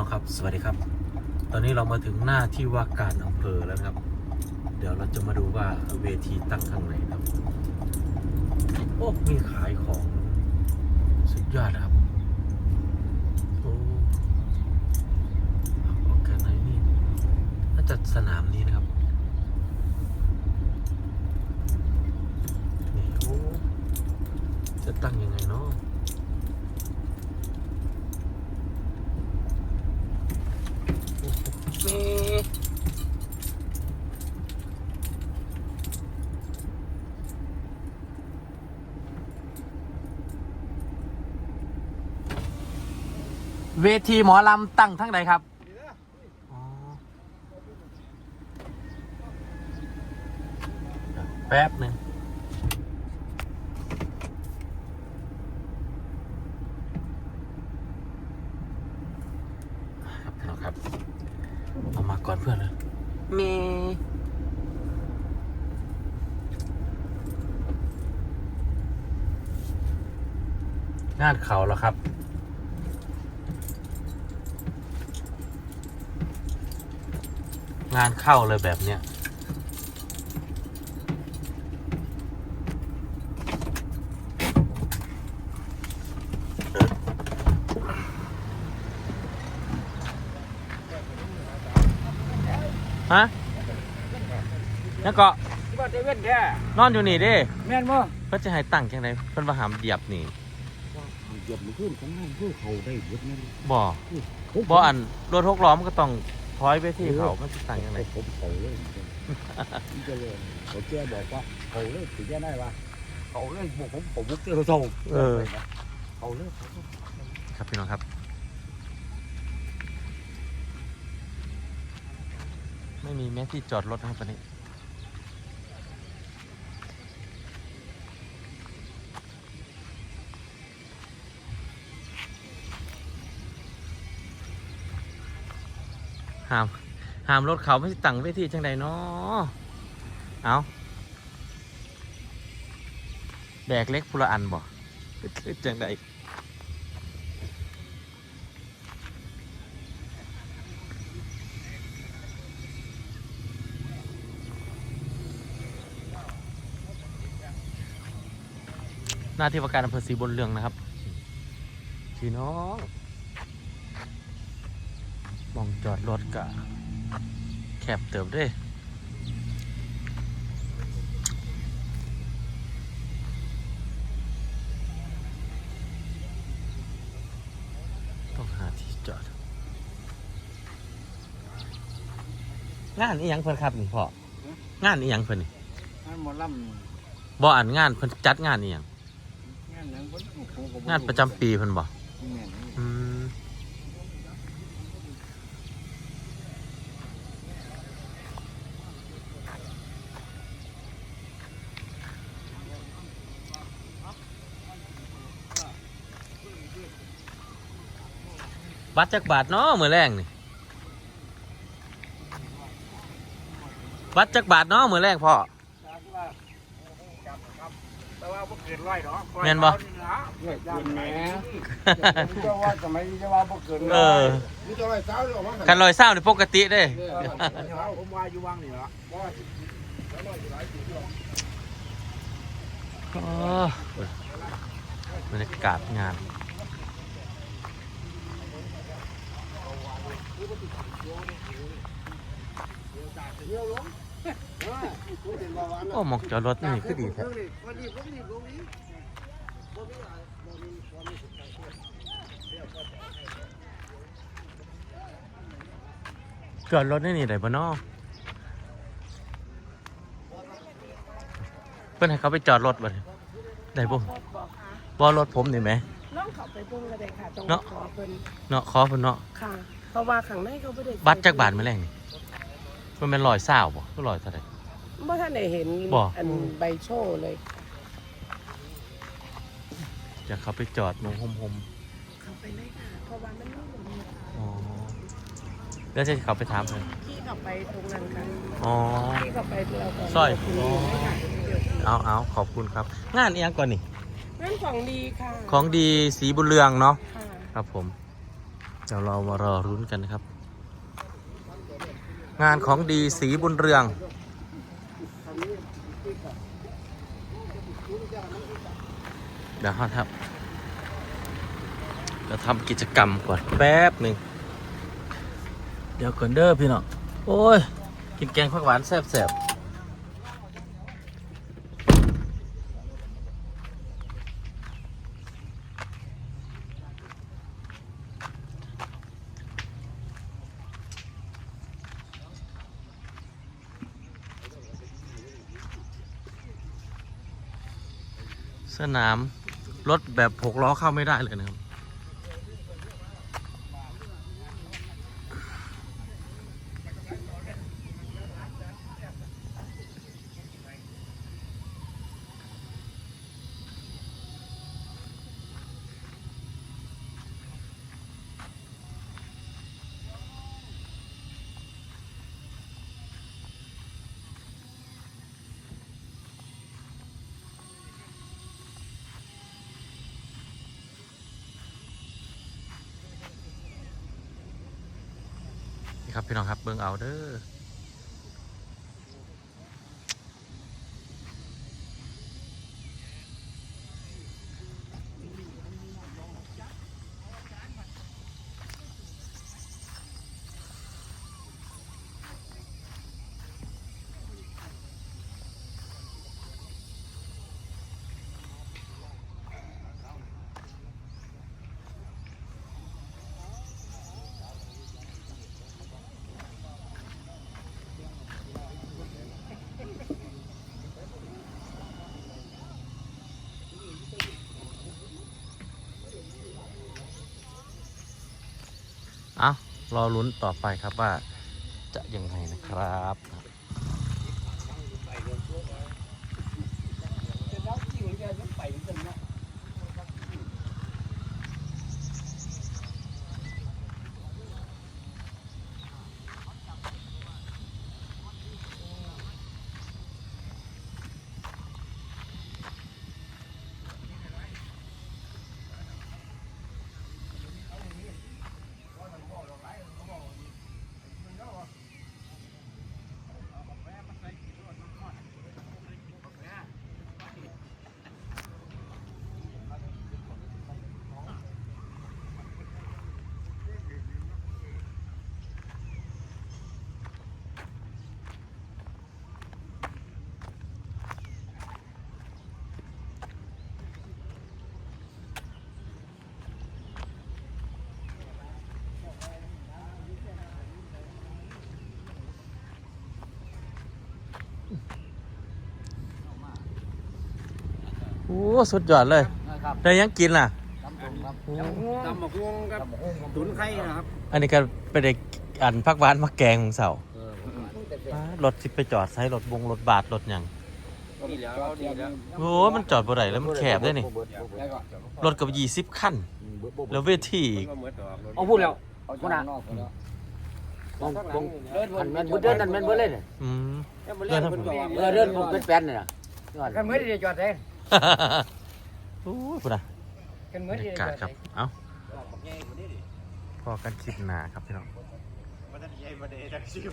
น้องครับ สวัสดีครับ ตอนนี้เรามาถึงหน้าที่ว่าการอำเภอแล้วครับ เดี๋ยวเราจะมาดูว่าเวทีตั้งข้างไหนครับโอ้มีขายของสุดยอดครับโอ้ออกกันไหนนี่น่าจะสนามนี้นะครับนี่โอ้จะตั้งยังไงเนาะ มี เวทีหมอลำตั้งทั้งใดครับอ๋อแป๊บหนึ่งครับพี่น้องครับเอามาก่อนเพื่อนเลยมีงานเขาแล้วครับ งานเข้าเลยแบบเนี้ยฮะแล้วก็ว่าจะเว้นแท้นอนอยู่นี่เด้แม่นบ่เพื่อจะให้ตั้งจังไดเพิ่นว่าหามเหยียบนี่เหยียบมันขึ้นข้างล่างเพื่อเขาได้เบิดนั่นบ่บ่อันรถหกล้อมันก็ต้อง ถอยไปที่เขามันสิตั้งจังไดผมเขาเลยนี่จะเลยเขาแจ้บอกว่าเขาเลยถึงจะได้ว่าเขาเลยบอกผมผมบุกเจอเขาเขาเลยครับพี่น้องครับไม่มีแม้ที่จอดรถนะครับตอนนี้ ห้ามห้ามรถเขาไม่ใช่ตั้งเวทีจังใดเนาะเอาแบกเล็กพุละอันบ่จังใดหน้าที่ว่าการอำเภอศรีบนเรืองนะครับพี่น้องม องจอดรถกะแคบเติบเด้ต้องหาที่จอด งานนี้ยังเพิ่นครับนี่พ่องานนี้ยังเพิ่นนี่งานหมอลบ่อ่านงานเพิ่นจัดงานนี้ยังำงานนั้นงานประจำปีเพิ่นบ่อืม บัตรจักบาทเนาะมื้อแรงนี่บัตรจักบาทเนาะมื้อแรงพ่อแต่ว่าบ่เกินร้อยเนาะแม่นบ่เกินแหมจะว่าสมัยจะว่าบ่เกินเออนี่จะว่าเช้าหรือว่าคันลอยเศร้านี่ปกติเด้ผมว่าอยู่ว่างนี่เหรอโอ้บรรยากาศงาน โอ้หมอกจอดรถนี่คือดีแท้จอดรถนี่นี่ได้ปะเนาะเพื่อนให้เขาไปจอดรถบ่เนี่ยได้บ่บอกค่ะบ่รถผมนี่ไหมล่องเขาไปเบิ่งก็ได้ค่ะตรงเนาะขอเพิ่นเนาะขอเพิ่นเนาะค่ะ เพราะว่าข้างในเขาบ่ได้บัตรจักบาทมาแรงนี่มันเป็นรอยเศร้าบ่ก็รอยเท่าไหร่ บ่ทันได้เห็นบ่ อันใบโชว์เลย จะเขาไปจอดนงหมหมเขาไปเลยค่ะเพราะว่ามันไม่มีค่ะอ๋อแล้วจะเขาไปถามเลยขี่เข้าไปตรงนั้นค่ะอ๋อขี่เข้าไปเราก็สร้อย เดี๋วนี้ค่ะเดี๋ยวนี้เอาเอาขอบคุณครับ งานอีกอย่างก่อนนี่ นั่นของดีค่ะของดีสีบุญเรืองเนาะค่ะ ครับผมเดี๋ยวเรามารอรุ้นกันนะครับ งานของดีสีบุญเรือง เดี๋ยวครับเดี๋ยวทำกิจกรรมก่อนแป๊บหนึ่ง เดี๋ยวก่อนเด้อพี่น้อง โอ้ย กินแกงผักหวานแซ่บๆ สนามรถแบบหกล้อเข้าไม่ได้เลยนะครับ นี่ครับพี่น้องครับเบิ้งเอาเด้อเอา รอลุ้นต่อไปครับว่าจะยังไงนะครับโอ้สุดยอดเลยนะครับได้ยังกินล่ะตำผมครับตำหมกฮวงกับตุ๋นไข่นะครับ อันนี้ก็เป็นเด็กอันพักหวานมาแกงของเสาเอออ่ารถสิไปจอดใช้รถบงรถบาทรถหยังนี่แล้วนี่แล้วโอ้มันจอดบ่ได้แล้วมันแคบด้วยนี่แล้วก็รถกับยี่สิบคันแล้วเวทีอีกก็เหมือนดอกเอาพูดแล้วเอาหน้าบงบงอันแม่นบุเดินนั่นแม่นบ่เลยเนี่ยอืมเล่นคนก่อนเออเดินผมเป็นแป้นเนี่ยนะกันเหมือนที่จอดเอง โอ้ยพุ่นนะกันเหมืบอรนรที่ยาจกาอศดครับ เอ้าพอกันคลิปหน้าครับพี่น้อง มันจะใหญ่มาเดะจากชิว